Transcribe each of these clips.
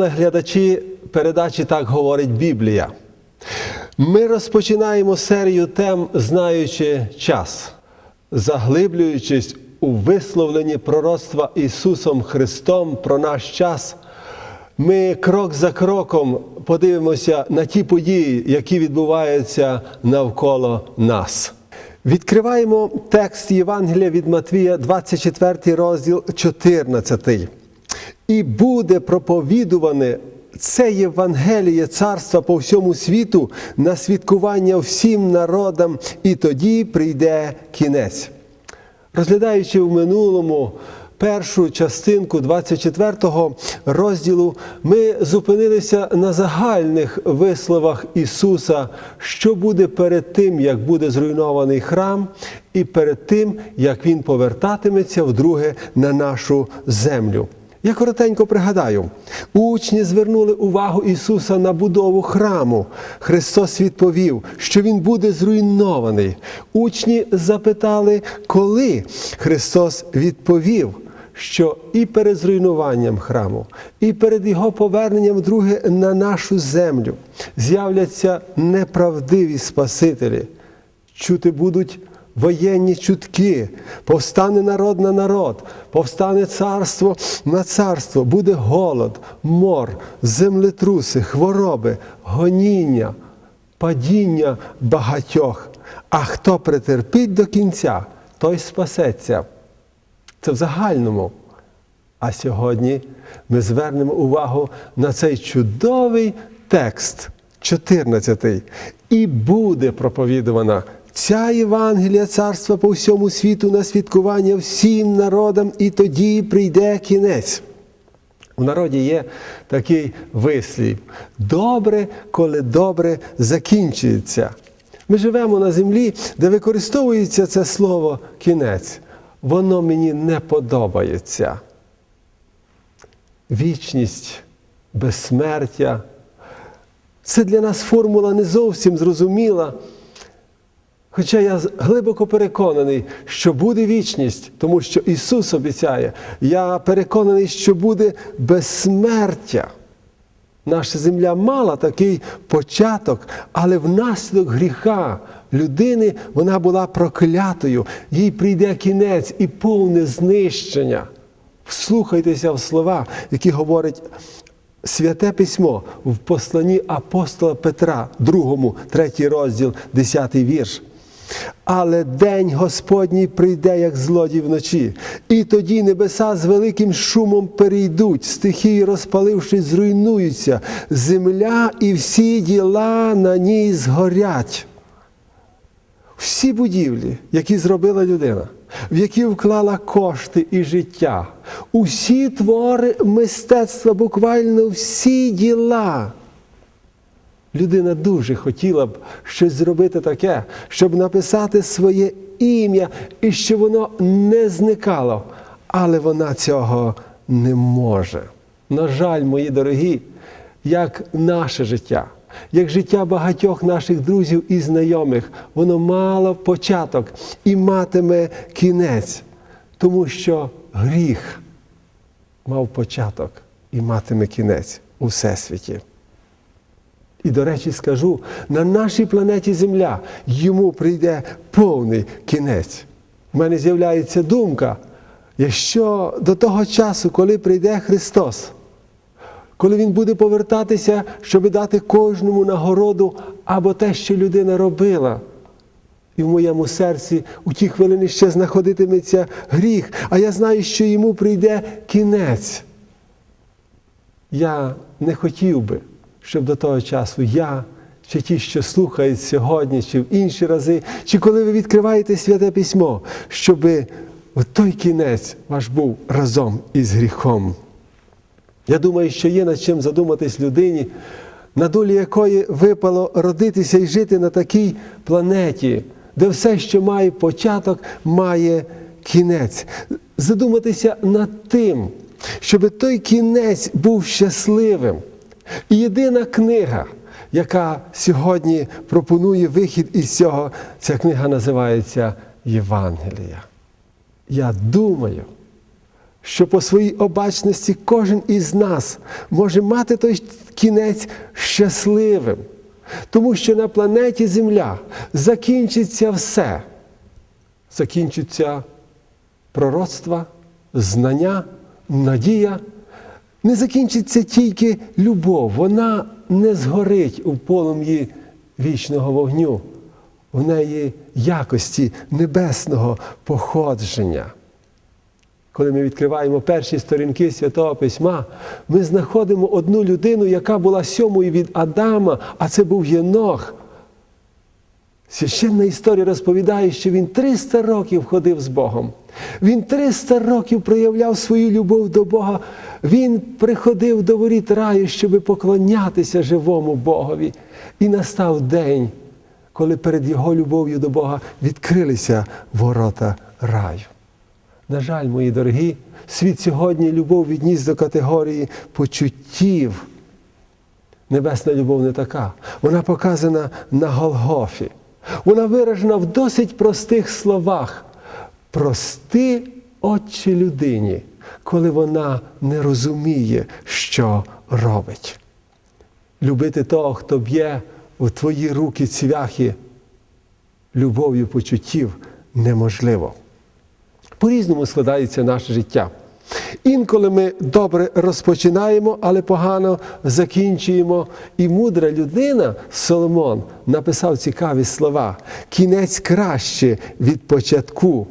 Телеглядачі передачі Так говорить Біблія. Ми розпочинаємо серію тем, знаючи час, заглиблюючись у висловленні пророцтва Ісусом Христом про наш час. Ми крок за кроком подивимося на ті події, які відбуваються навколо нас. Відкриваємо текст Євангелія від Матвія, 24 розділ, 14. І буде проповідуване це Євангеліє царства по всьому світу на свідкування всім народам, і тоді прийде кінець. Розглядаючи в минулому першу частинку 24-го розділу, ми зупинилися на загальних висловах Ісуса, що буде перед тим, як буде зруйнований храм, і перед тим, як Він повертатиметься вдруге на нашу землю. Я коротенько пригадаю, учні звернули увагу Ісуса на будову храму. Христос відповів, що Він буде зруйнований. Учні запитали, коли Христос відповів, що і перед зруйнуванням храму, і перед Його поверненням друге на нашу землю з'являться неправдиві Спасителі. Чути будуть воєнні чутки, повстане народ на народ, повстане царство на царство, буде голод, мор, землетруси, хвороби, гоніння, падіння багатьох. А хто претерпить до кінця, той спасеться. Це в загальному. А сьогодні ми звернемо увагу на цей чудовий текст, 14-й, І буде проповідувана ця Євангелія царства по всьому світу на свідкування всім народам, і тоді прийде кінець. У народі є такий вислів: добре, коли добре закінчується. Ми живемо на землі, де використовується це слово кінець. Воно мені не подобається. Вічність, безсмертя. Це для нас формула не зовсім зрозуміла. Хоча я глибоко переконаний, що буде вічність, тому що Ісус обіцяє, я переконаний, що буде безсмертя. Наша земля мала такий початок, але внаслідок гріха людини вона була проклятою, їй прийде кінець і повне знищення. Вслухайтеся в слова, які говорить Святе письмо в посланні апостола Петра, 2, 3 розділ, 10 вірш. Але день Господній прийде, як злодій вночі, і тоді небеса з великим шумом перейдуть, стихії, розпалившись, зруйнуються, земля і всі діла на ній згорять. Всі будівлі, які зробила людина, в які вклала кошти і життя, усі твори мистецтва, буквально всі діла. Людина дуже хотіла б щось зробити таке, щоб написати своє ім'я і щоб воно не зникало. Але вона цього не може. На жаль, мої дорогі, як наше життя, як життя багатьох наших друзів і знайомих, воно мало початок і матиме кінець, тому що гріх мав початок і матиме кінець у всесвіті. І, до речі, скажу, на нашій планеті Земля йому прийде повний кінець. У мене з'являється думка, якщо до того часу, коли прийде Христос, коли Він буде повертатися, щоб дати кожному нагороду або те, що людина робила. І в моєму серці у ті хвилини ще знаходитиметься гріх, а я знаю, що йому прийде кінець. Я не хотів би щоб до того часу я, чи ті, що слухають сьогодні, чи в інші рази, чи коли ви відкриваєте святе письмо, щоб в той кінець ваш був разом із гріхом. Я думаю, що є над чим задуматись людині, на долі якої випало родитися і жити на такій планеті, де все, що має початок, має кінець. Задуматися над тим, щоб той кінець був щасливим. І єдина книга, яка сьогодні пропонує вихід із цього, ця книга називається Євангелія. Я думаю, що по своїй обачності кожен із нас може мати той кінець щасливим, тому що на планеті Земля закінчиться все. Закінчаться пророцтва, знання, надія. Не закінчиться тільки любов, вона не згорить у полум'ї вічного вогню, в неї якості небесного походження. Коли ми відкриваємо перші сторінки Святого Письма, ми знаходимо одну людину, яка була сьомою від Адама, а це був Єнох. Священна історія розповідає, що він 300 років ходив з Богом. Він 300 років проявляв свою любов до Бога. Він приходив до воріт раю, щоб поклонятися живому Богові. І настав день, коли перед його любов'ю до Бога відкрилися ворота раю. На жаль, мої дорогі, світ сьогодні любов відніс до категорії почуттів. Небесна любов не така. Вона показана на Голгофі. Вона виражена в досить простих словах. Прости Отче людині, коли вона не розуміє, що робить. Любити того, хто б'є у твої руки цвяхи, любов'ю почуттів неможливо. По-різному складається наше життя. Інколи ми добре розпочинаємо, але погано закінчуємо. І мудра людина Соломон написав цікаві слова: кінець краще від початку.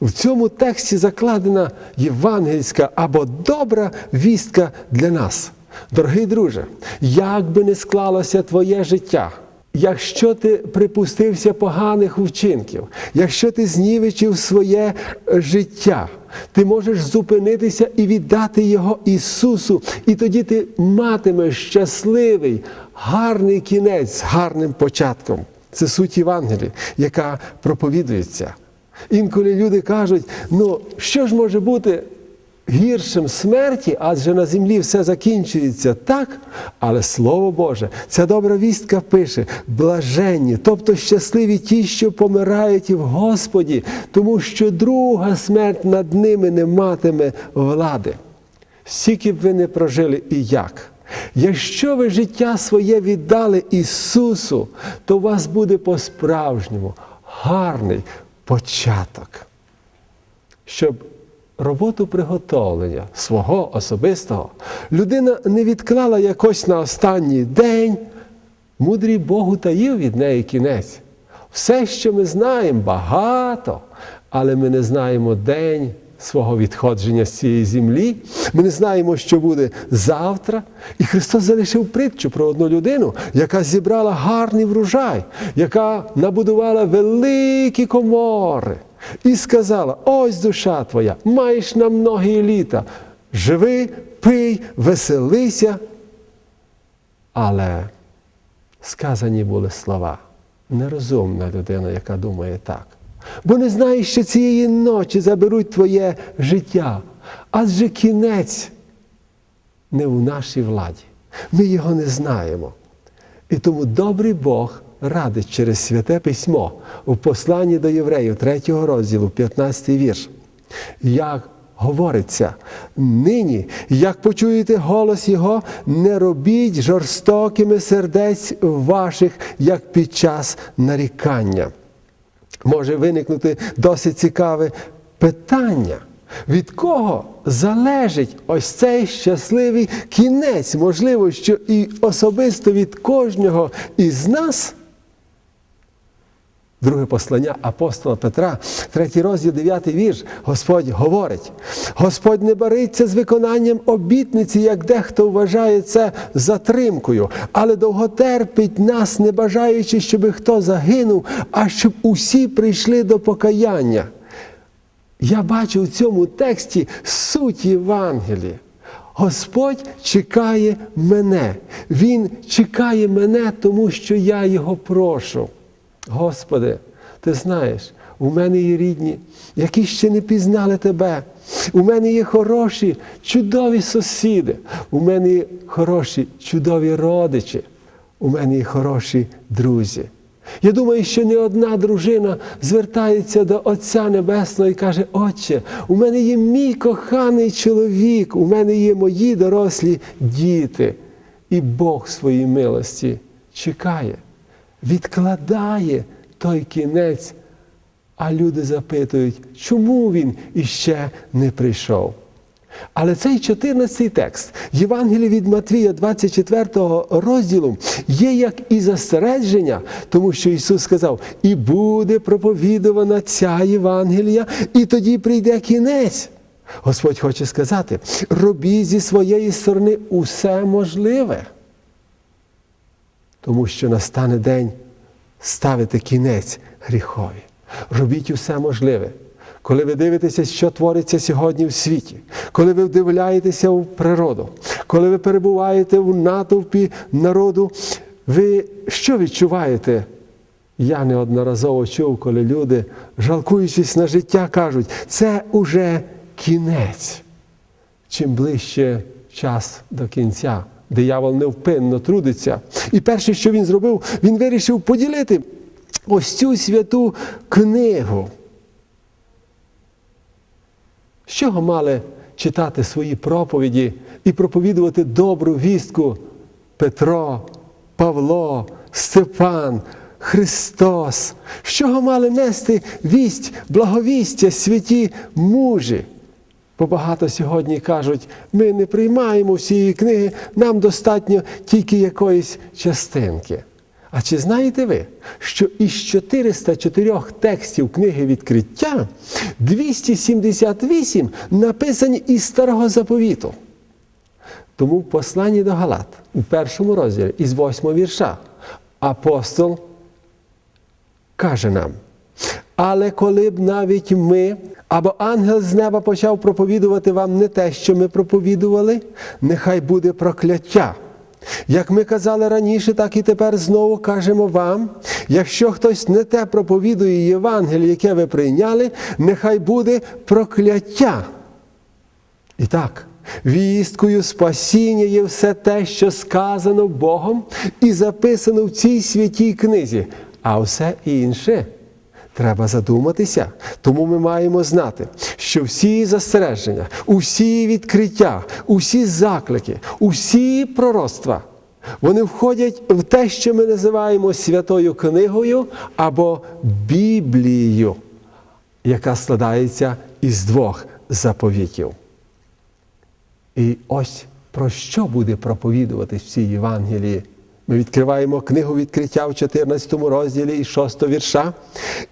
В цьому тексті закладена євангельська або добра вістка для нас. Дорогий друже, як би не склалося твоє життя, якщо ти припустився поганих вчинків, якщо ти знівечив своє життя, ти можеш зупинитися і віддати його Ісусу, і тоді ти матимеш щасливий, гарний кінець з гарним початком. Це суть Євангелії, яка проповідується. Інколи люди кажуть, ну що ж може бути гіршим смерті, адже на землі все закінчується так, але Слово Боже, ця добра вістка пише: блаженні, тобто щасливі ті, що помирають в Господі, тому що друга смерть над ними не матиме влади. Скільки б ви не прожили і як. Якщо ви життя своє віддали Ісусу, то у вас буде по-справжньому гарний початок. Щоб роботу приготовлення свого особистого людина не відклала якось на останній день, мудрий Богу таїв від неї кінець. Все, що ми знаємо, багато, але ми не знаємо день свого відходження з цієї землі. Ми не знаємо, що буде завтра. І Христос залишив притчу про одну людину, яка зібрала гарний врожай, яка набудувала великі комори. І сказала: ось душа твоя, маєш на многі літа. Живи, пий, веселися. Але сказані були слова. Нерозумна людина, яка думає так. Бо не знаєш, що цієї ночі заберуть твоє життя. Адже кінець не в нашій владі. Ми його не знаємо. І тому добрий Бог радить через святе письмо у посланні до євреїв 3 розділу, 15 вірш. Як говориться, нині, як почуєте голос Його, не робіть жорстокими сердець ваших, як під час нарікання. Може виникнути досить цікаве питання. Від кого залежить ось цей щасливий кінець? Можливо, що і особисто від кожного із нас. Друге послання апостола Петра, третій розділ, дев'ятий вірш, Господь говорить: Господь не бариться з виконанням обітниці, як дехто вважає це затримкою, але довготерпить нас, не бажаючи, щоб хто загинув, а щоб усі прийшли до покаяння. Я бачу в цьому тексті суть Євангелії. Господь чекає мене. Він чекає мене, тому що я його прошу. Господи, ти знаєш, у мене є рідні, які ще не пізнали тебе. У мене є хороші, чудові сусіди. У мене є хороші, чудові родичі. У мене є хороші друзі. Я думаю, що не одна дружина звертається до Отця Небесного і каже: Отче, у мене є мій коханий чоловік, у мене є мої дорослі діти. І Бог своїй милості чекає, відкладає той кінець, а люди запитують, чому він іще не прийшов. Але цей 14 текст Євангелії від Матвія, 24 розділу, є як і застереження, тому що Ісус сказав: і буде проповідувана ця Євангелія, і тоді прийде кінець. Господь хоче сказати: робіть зі своєї сторони усе можливе, тому що настане день ставити кінець гріхові. Робіть усе можливе. Коли ви дивитеся, що твориться сьогодні в світі, коли ви вдивляєтеся в природу, коли ви перебуваєте в натовпі народу, ви що відчуваєте? Я неодноразово чув, коли люди, жалкуючись на життя, кажуть, це уже кінець. Чим ближче час до кінця, диявол невпинно трудиться. І перше, що він зробив, він вирішив поділити ось цю святу книгу. З чого мали читати свої проповіді і проповідувати добру вістку Петро, Павло, Степан, Христос? З чого мали нести вість, благовістя, святі мужі? Бо багато сьогодні кажуть, ми не приймаємо всієї книги, нам достатньо тільки якоїсь частинки. А чи знаєте ви, що із 404 текстів книги відкриття 278 написані із Старого Заповіту? Тому в посланні до Галат, у першому розділі, із 8 вірша, апостол каже нам, але коли б навіть ми або ангел з неба почав проповідувати вам не те, що ми проповідували, нехай буде прокляття. Як ми казали раніше, так і тепер знову кажемо вам: якщо хтось не те проповідує Євангеліє, яке ви прийняли, нехай буде прокляття. І так, вісткою спасіння є все те, що сказано Богом і записано в цій святій книзі, а все інше. Треба задуматися, тому ми маємо знати, що всі застереження, усі відкриття, усі заклики, усі пророцтва, вони входять в те, що ми називаємо святою книгою або Біблією, яка складається із двох заповітів. І ось про що буде проповідуватись в цій Євангелії. Ми відкриваємо книгу відкриття в 14 розділі і 6 вірша.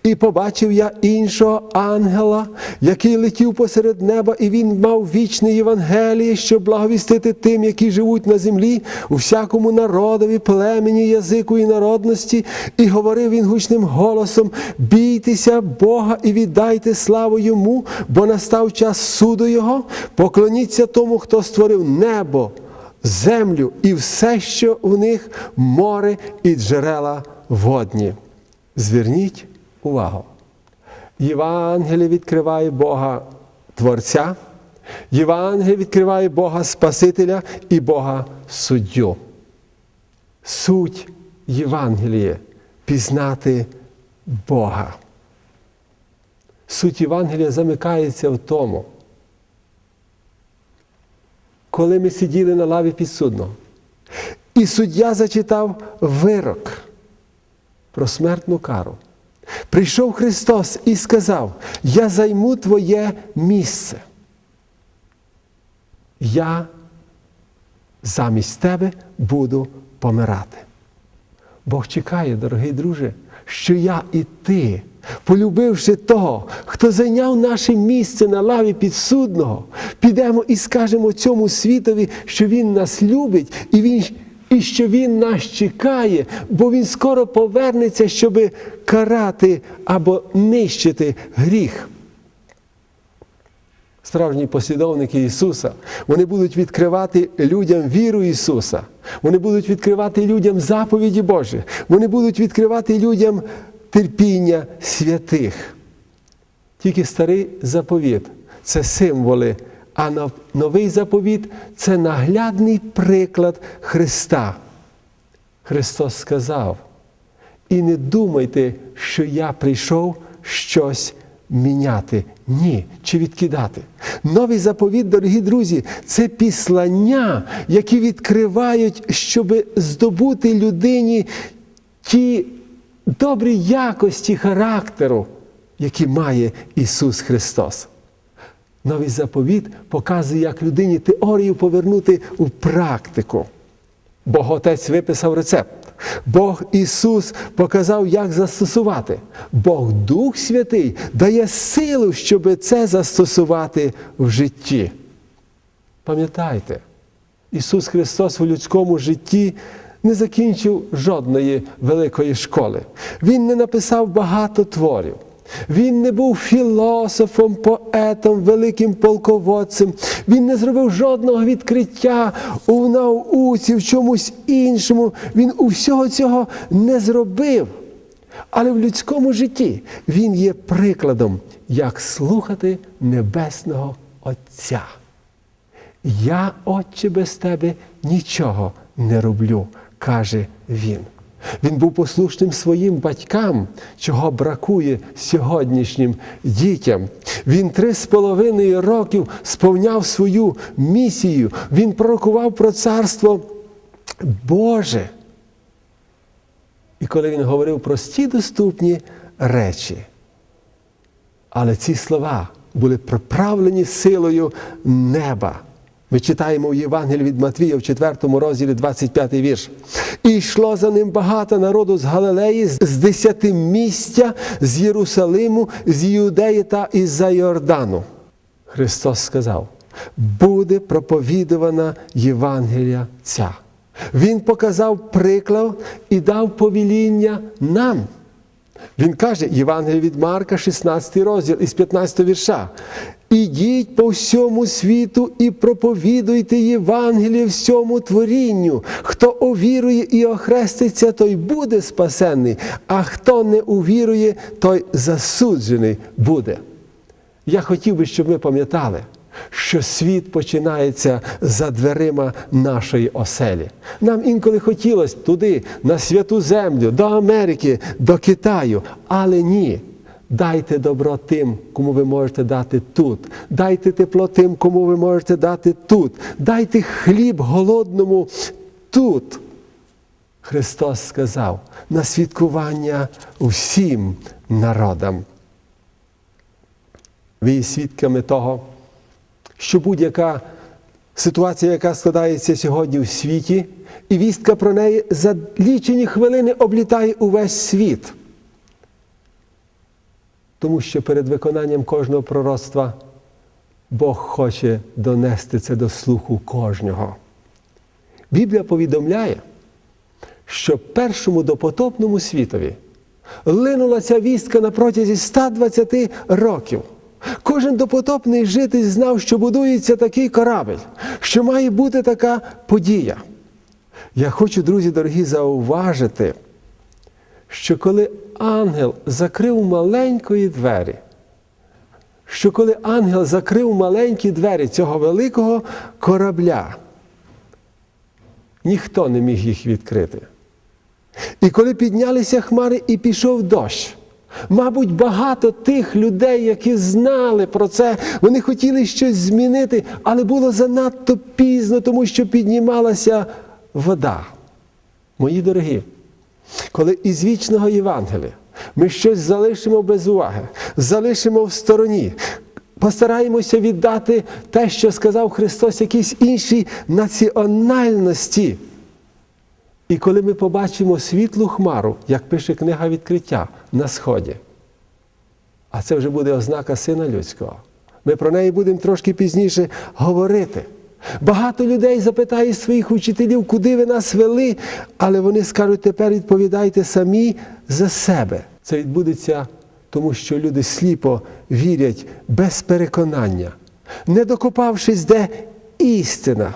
І побачив я іншого ангела, який летів посеред неба, і він мав вічне Євангеліє, щоб благовістити тим, які живуть на землі, у всякому народові, племені, язику і народності. І говорив він гучним голосом: бійтеся Бога і віддайте славу йому, бо настав час суду Його, поклоніться тому, хто створив небо землю і все, що в них море і джерела водні. Зверніть увагу. Євангеліє відкриває Бога Творця, Євангеліє відкриває Бога Спасителя і Бога суддю. Суть Євангелія пізнати Бога. Суть Євангелія замикається в тому коли ми сиділи на лаві підсудного. І суддя зачитав вирок про смертну кару. Прийшов Христос і сказав: Я займу твоє місце. Я замість тебе буду помирати. Бог чекає, дорогий друже, що я і ти, полюбивши того, хто зайняв наше місце на лаві підсудного, підемо і скажемо цьому світові, що Він нас любить і він, і що Він нас чекає, бо Він скоро повернеться, щоб карати або нищити гріх. Справжні послідовники Ісуса, вони будуть відкривати людям віру Ісуса, вони будуть відкривати людям заповіді Божі, вони будуть відкривати людям терпіння святих. Тільки старий заповіт це символи, а новий заповіт це наглядний приклад Христа. Христос сказав: І не думайте, що я прийшов щось міняти. Ні, чи відкидати. Новий заповіт, дорогі друзі, це післання, які відкривають, щоб здобути людині ті добрі якості характеру, які має Ісус Христос. Новий заповіт показує, як людині теорію повернути у практику. Бог Отець виписав рецепт. Бог Ісус показав, як застосувати. Бог Дух Святий дає силу, щоб це застосувати в житті. Пам'ятайте, Ісус Христос у людському житті не закінчив жодної великої школи. Він не написав багато творів. Він не був філософом, поетом, великим полководцем. Він не зробив жодного відкриття у науці, в чомусь іншому. Він усього цього не зробив. Але в людському житті він є прикладом, як слухати Небесного Отця. Я, Отче, без тебе нічого не роблю, каже він. Він був послушним своїм батькам, чого бракує сьогоднішнім дітям. Він три з половиною років сповняв свою місію. Він пророкував про царство Боже. І коли він говорив прості доступні речі, але ці слова були приправлені силою неба. Ми читаємо у Євангелії від Матвія в 4 розділі 25 вірш. І йшло за ним багато народу з Галилеї, з десяти місця, з Єрусалиму, з Юдеї та із-за Йордану. Христос сказав: буде проповідувана Євангелія ця. Він показав приклад і дав повіління нам. Він каже, Євангелія від Марка, 16 розділ із 15 вірша. Ідіть по всьому світу і проповідуйте Євангеліє всьому творінню. Хто увірує і охреститься, той буде спасенний, а хто не увірує, той засуджений буде. Я хотів би, щоб ми пам'ятали, що світ починається за дверима нашої оселі. Нам інколи хотілося туди, на святу землю, до Америки, до Китаю, але ні. Дайте добро тим, кому ви можете дати тут. Дайте тепло тим, кому ви можете дати тут. Дайте хліб голодному тут. Христос сказав на святкування усім народам. Ви є свідками того, що будь-яка ситуація, яка складається сьогодні в світі, і вістка про неї за лічені хвилини облітає увесь світ. Тому що перед виконанням кожного пророцтва Бог хоче донести це до слуху кожного. Біблія повідомляє, що першому допотопному світові линула ця вістка на протязі 120 років. Кожен допотопний житель знав, що будується такий корабель, що має бути така подія. Я хочу, друзі дорогі, зауважити, що коли ангел закрив маленької двері, що коли ангел закрив маленькі двері цього великого корабля, ніхто не міг їх відкрити. І коли піднялися хмари і пішов дощ, мабуть, багато тих людей, які знали про це, вони хотіли щось змінити, але було занадто пізно, тому що піднімалася вода. Мої дорогі, коли із вічного Євангелія ми щось залишимо без уваги, залишимо в стороні, постараємося віддати те, що сказав Христос, якійсь іншій національності. І коли ми побачимо світлу хмару, як пише книга відкриття на сході, а це вже буде ознака Сина Людського. Ми про неї будемо трошки пізніше говорити. Багато людей запитає своїх учителів, куди ви нас вели, але вони скажуть, тепер відповідайте самі за себе. Це відбудеться, тому що люди сліпо вірять без переконання, не докопавшись, де істина.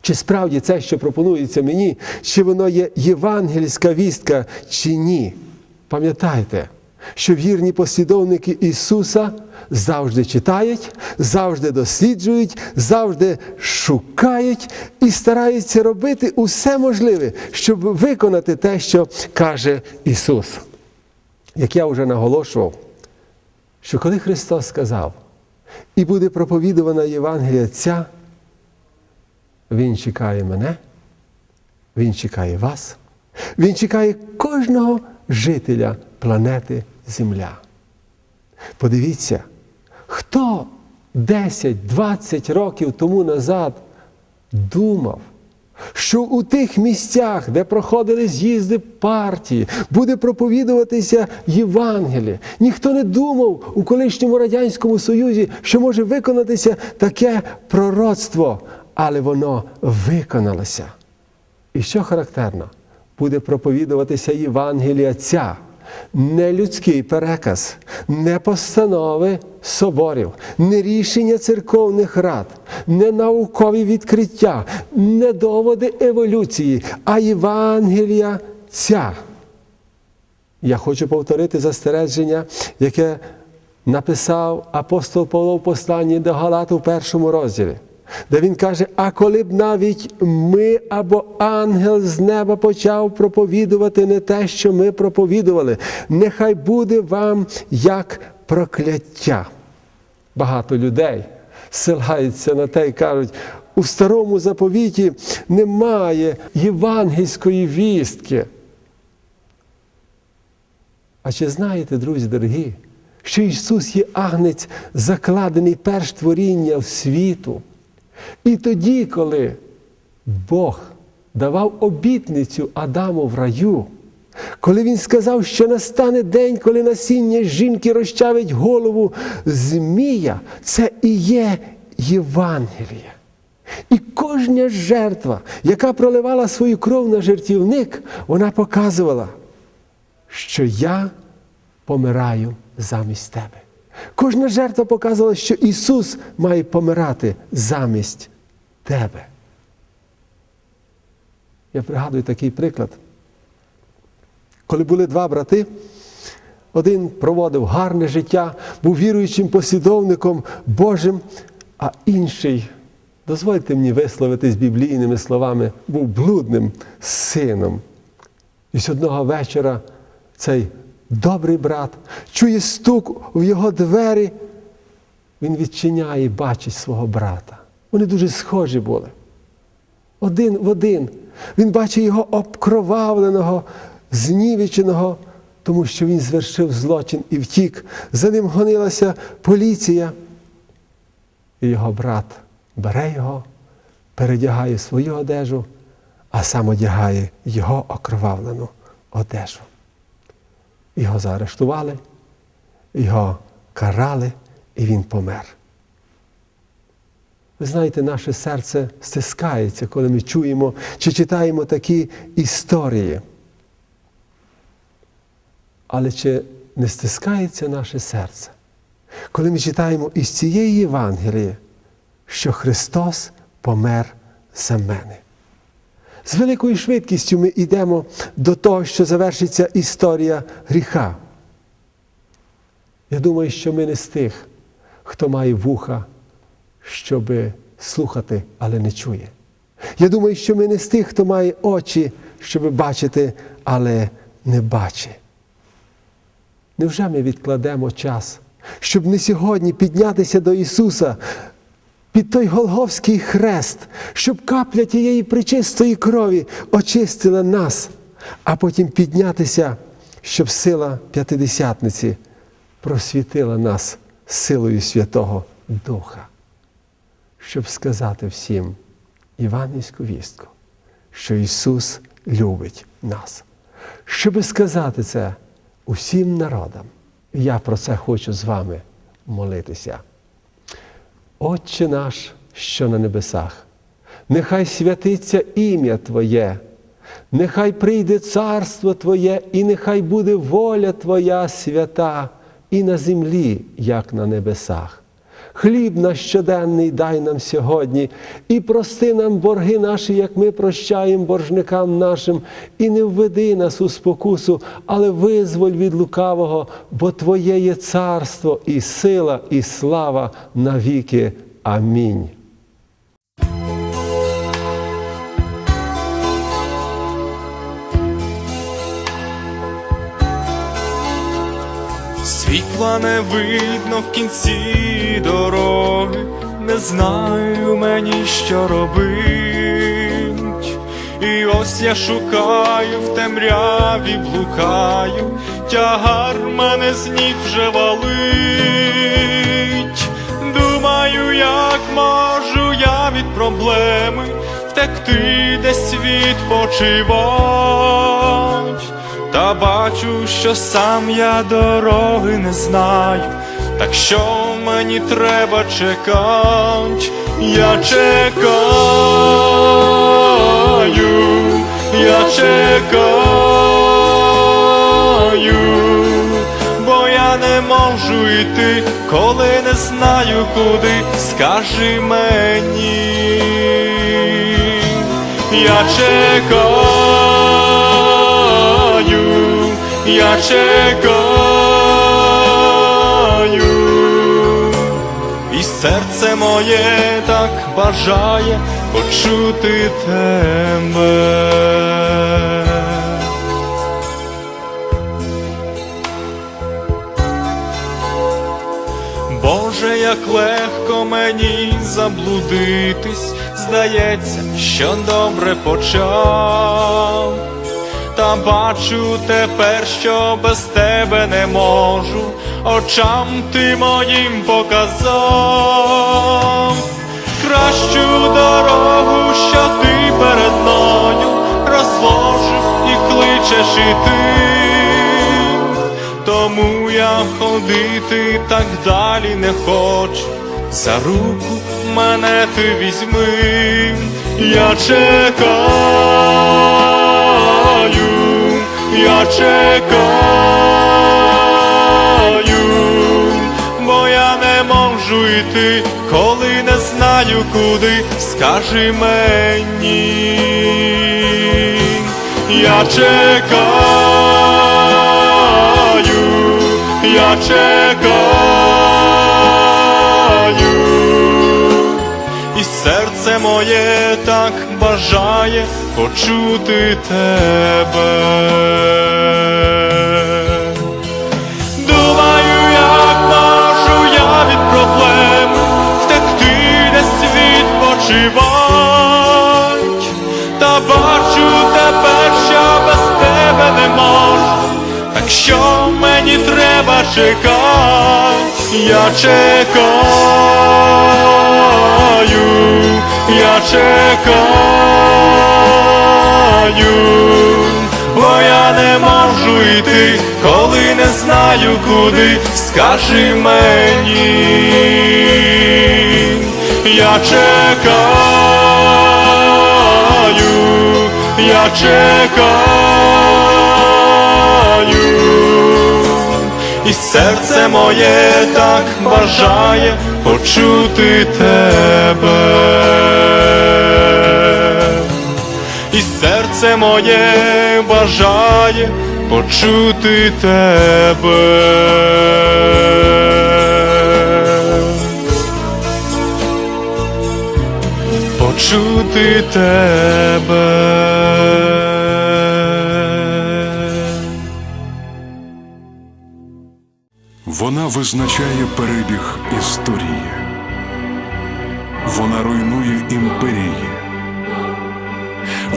Чи справді це, що пропонується мені, чи воно є євангельська вістка, чи ні? Пам'ятайте, що вірні послідовники Ісуса завжди читають, завжди досліджують, завжди шукають і стараються робити усе можливе, щоб виконати те, що каже Ісус. Як я вже наголошував, що коли Христос сказав, і буде проповідувана Євангелія ця, Він чекає мене, Він чекає вас, Він чекає кожного жителя планети Земля. Подивіться, хто 10-20 років тому назад думав, що у тих місцях, де проходили з'їзди партії, буде проповідуватися Євангеліє. Ніхто не думав у колишньому Радянському Союзі, що може виконатися таке пророцтво, але воно виконалося. І що характерно, буде проповідуватися Євангелія ця. Не людський переказ, не постанови соборів, не рішення церковних рад, не наукові відкриття, не доводи еволюції, а Євангелія ця. Я хочу повторити застереження, яке написав апостол Павло в посланні до Галат у першому розділі, де він каже: а коли б навіть ми або ангел з неба почав проповідувати не те, що ми проповідували, нехай буде вам як прокляття. Багато людей силаються на те і кажуть, у старому заповіті немає євангельської вістки. А чи знаєте, друзі дорогі, що Ісус є агнець, закладений перш творіння в світу? І тоді, коли Бог давав обітницю Адаму в раю, коли він сказав, що настане день, коли насіння жінки розчавить голову Змія, це і є Євангеліє. І кожна жертва, яка проливала свою кров на жертівник, вона показувала, що я помираю замість тебе. Кожна жертва показувала, що Ісус має помирати замість тебе. Я пригадую такий приклад. Коли були два брати, один проводив гарне життя, був віруючим послідовником Божим, а інший, дозвольте мені висловитись біблійними словами, був блудним сином. І з одного вечора цей добрий брат чує стук в його двері, він відчиняє і бачить свого брата. Вони дуже схожі були. Один в один. Він бачить його обкровавленого, знівеченого, тому що він звершив злочин і втік. За ним гонилася поліція. І його брат бере його, передягає свою одежу, а сам одягає його окровавлену одежу. Його заарештували, його карали, і він помер. Ви знаєте, наше серце стискається, коли ми чуємо чи читаємо такі історії. Але чи не стискається наше серце, коли ми читаємо із цієї Євангелії, що Христос помер за мене? З великою швидкістю ми йдемо до того, що завершиться історія гріха. Я думаю, що ми не з тих, хто має вуха, щоб слухати, але не чує. Я думаю, що ми не з тих, хто має очі, щоб бачити, але не бачить. Невже ми відкладемо час, щоб не сьогодні піднятися до Ісуса під той Голговський хрест, щоб капля тієї причистої крові очистила нас, а потім піднятися, щоб сила п'ятидесятниці просвітила нас силою Святого Духа, щоб сказати всім Іванівську вістку, що Ісус любить нас. Щоб сказати це усім народам, я про це хочу з вами молитися. Отче наш, що на небесах, нехай святиться ім'я Твоє, нехай прийде царство Твоє, і нехай буде воля Твоя свята і на землі, як на небесах. Хліб наш щоденний дай нам сьогодні, і прости нам борги наші, як ми прощаємо боржникам нашим, і не введи нас у спокусу, але визволь від лукавого, бо Твоє є царство, і сила, і слава навіки. Амінь. Світла не видно в кінці дороги, не знаю мені, що робить. І ось я шукаю в темряві, блукаю, тягар мене з ніг вже валить. Думаю, як можу я від проблеми втекти десь відпочивать. Та бачу, що сам я дороги не знаю, так що мені треба чекать, я чекаю, я чекаю, бо я не можу йти, коли не знаю куди, скажи мені, я чекаю, я чекаю, і серце моє так бажає почути тебе. Боже, як легко мені заблудитись, здається, що добре почав. Бачу тепер, що без тебе не можу, очам ти моїм показав кращу дорогу, що ти перед мною розложив і кличеш іти. Тому я ходити так далі не хочу. За руку мене ти візьми, я чекаю, я чекаю, бо я не можу йти, коли не знаю куди, скажи мені, я чекаю, я чекаю, серце моє так бажає почути тебе. Думаю, як можу я від проблем втекти десь відпочивать, та бачу тепер, що без тебе не можу, так що мені треба чекати, я чекаю, я чекаю, бо я не можу йти, коли не знаю куди, скажи мені, я чекаю, я чекаю, і серце моє так бажає почути тебе і серце моє бажає почути тебе. Почути тебе. Вона визначає перебіг історії. Вона руйнує імперії.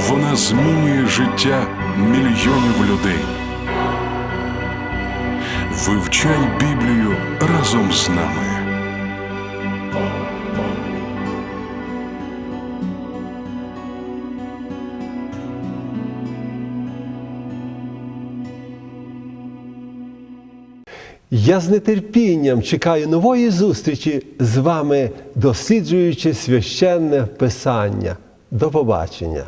Вона змінює життя мільйонів людей. Вивчай Біблію разом з нами. Я з нетерпінням чекаю нової зустрічі з вами, досліджуючи священне писання. До побачення!